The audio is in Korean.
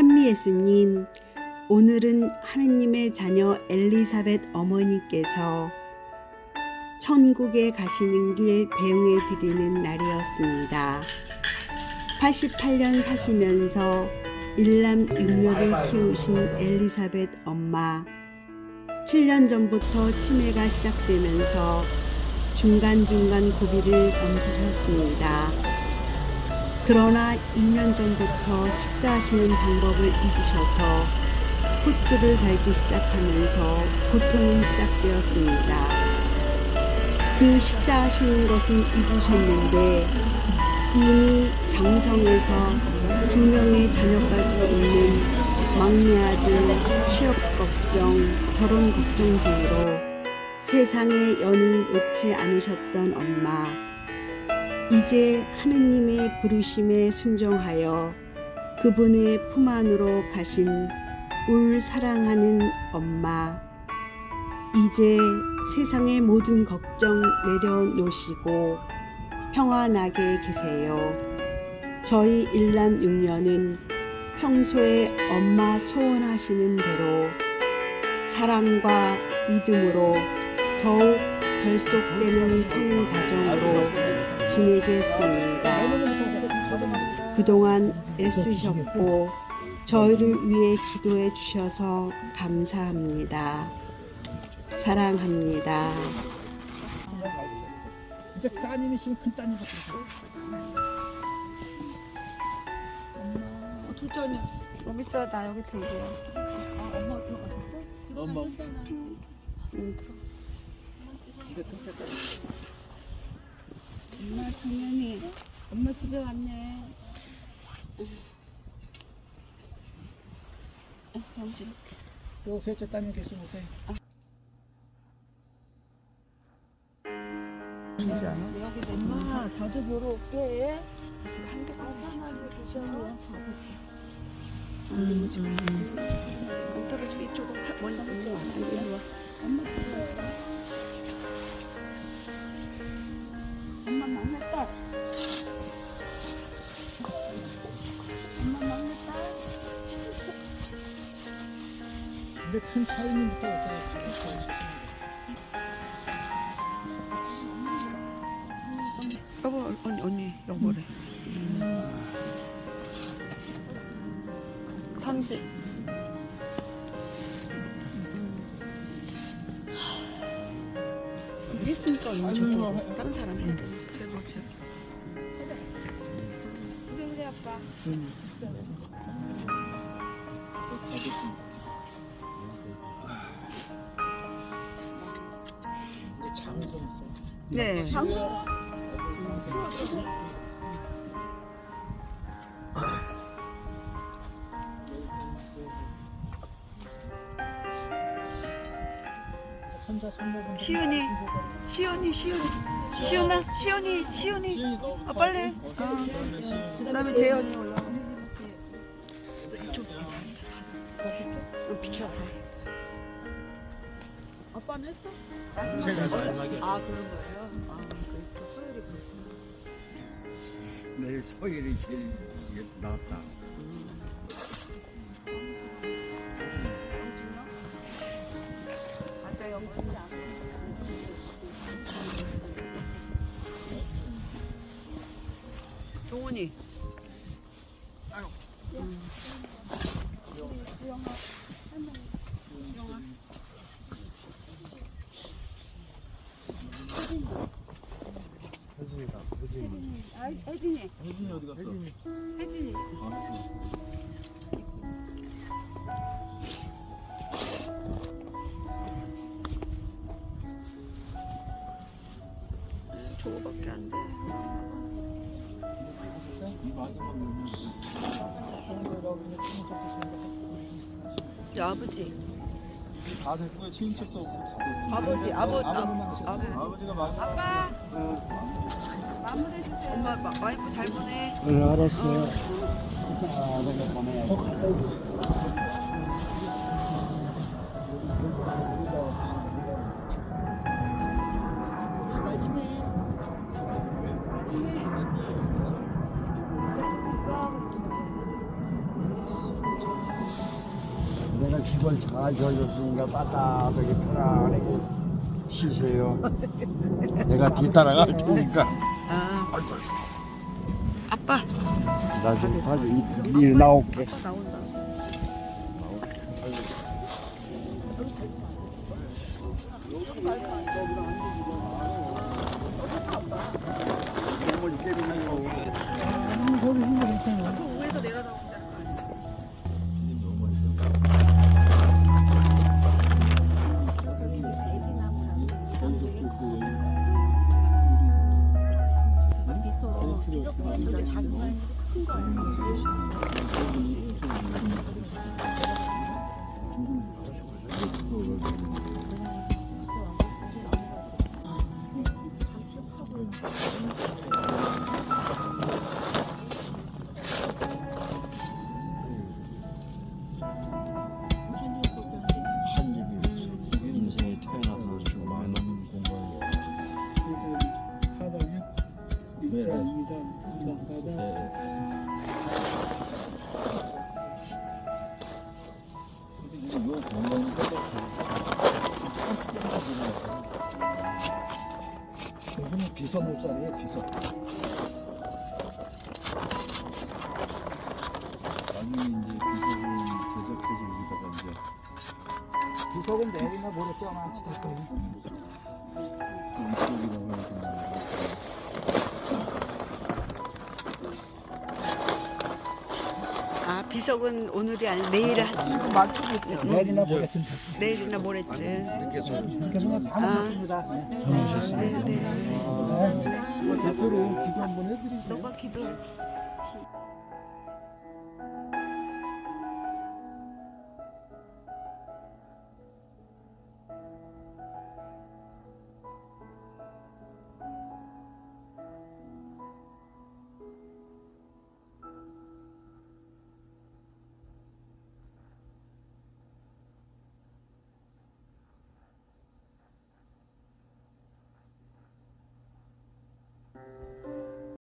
찬미 예수님, 오늘은 하느님의 자녀 엘리사벳 어머니께서 천국에 가시는 길 배웅해 드리는 날이었습니다. 88년 사시면서 일남 육녀를 키우신 엘리사벳 엄마. 7년 전부터 치매가 시작되면서 중간중간 고비를 넘기셨습니다. 그러나 2년 전부터 식사하시는 방법을 잊으셔서 콧줄을 달기 시작하면서 고통은 시작되었습니다. 그 식사하시는 것은 잊으셨는데 이미 장성에서 두 명의 자녀까지 있는 막내 아들 취업 걱정, 결혼 걱정 등으로 세상에 연을 놓지 않으셨던 엄마. 이제 하느님의 부르심에 순종하여 그분의 품 안으로 가신 울 사랑하는 엄마. 이제 세상의 모든 걱정 내려놓으시고 평안하게 계세요. 저희 일남 육녀는 평소에 엄마 소원하시는 대로 사랑과 믿음으로 더욱 결속되는 성인 가정으로 지내겠습니다. 그동안 애쓰셨고 저희를 위해 기도해 주셔서 감사합니다. 사랑합니다. 이제 따님이시면 큰 따님부터 두전이 여기 있어 나 여기 대기야. 엄마 엄마 당연히 엄마 집에 왔네. 아. 또 셋째 따님 계시면 오세요? 여기 엄마 자주 보러 올게. 한개 편하게 드셔요. 떨어지기 조금 먼저 왔어요. 엄마 집에. 근데 큰 사위님부터 왔다 여보 언니 언니 여보래. 당신. 했으니까 얼마 저도 다른 사람 해도 그래도 제 그래 우리 아빠. 네. 손자분 시연이 시연이 시연이 시연아 시연이 시연이 아 빨리 어. 그다음에 재현이 올라와 이쪽 비켜 아빠는 했어? 아 그런 거예요? 내일 소일이 제일 낫다. 맞아요. 동훈이 혜진이다. 혜진이. 아, 혜진이. 혜진이 어디 갔어? 혜진이. 저거밖에 안 돼. 저 아버지 다 됐고요 친인척도 없고 다 됐어요 아버지 아버 아버지만 아, 계셔도 아버 돼요. 아버지가 마지막 아빠. 엄마 마- 와이프 잘 보내. 응, 알았어. 아, 내가 비걸 잘 져줬으니까 따뜻하게 편안하게 쉬세요. 내가 뒤따라갈 테니까. 아. 아빠. 나좀 봐줘. 일, 일 나올게. 아빠 나온다. 인생에 여기는 비서 못살이에요 비서 나중에 이제 비석을 제작해서 여기다가 이제 비석은 내리나 모르겠어 아마 지금 이쪽이라고 해서 비석은 오늘이 아니 내일 하지. 있대요. 내리나 모르겠어 내일이나 모레쯤. 이렇게 생각 다 아. 하셨습니다 네, 네. 대표로 기도 한번 해드리세요. 너가 기도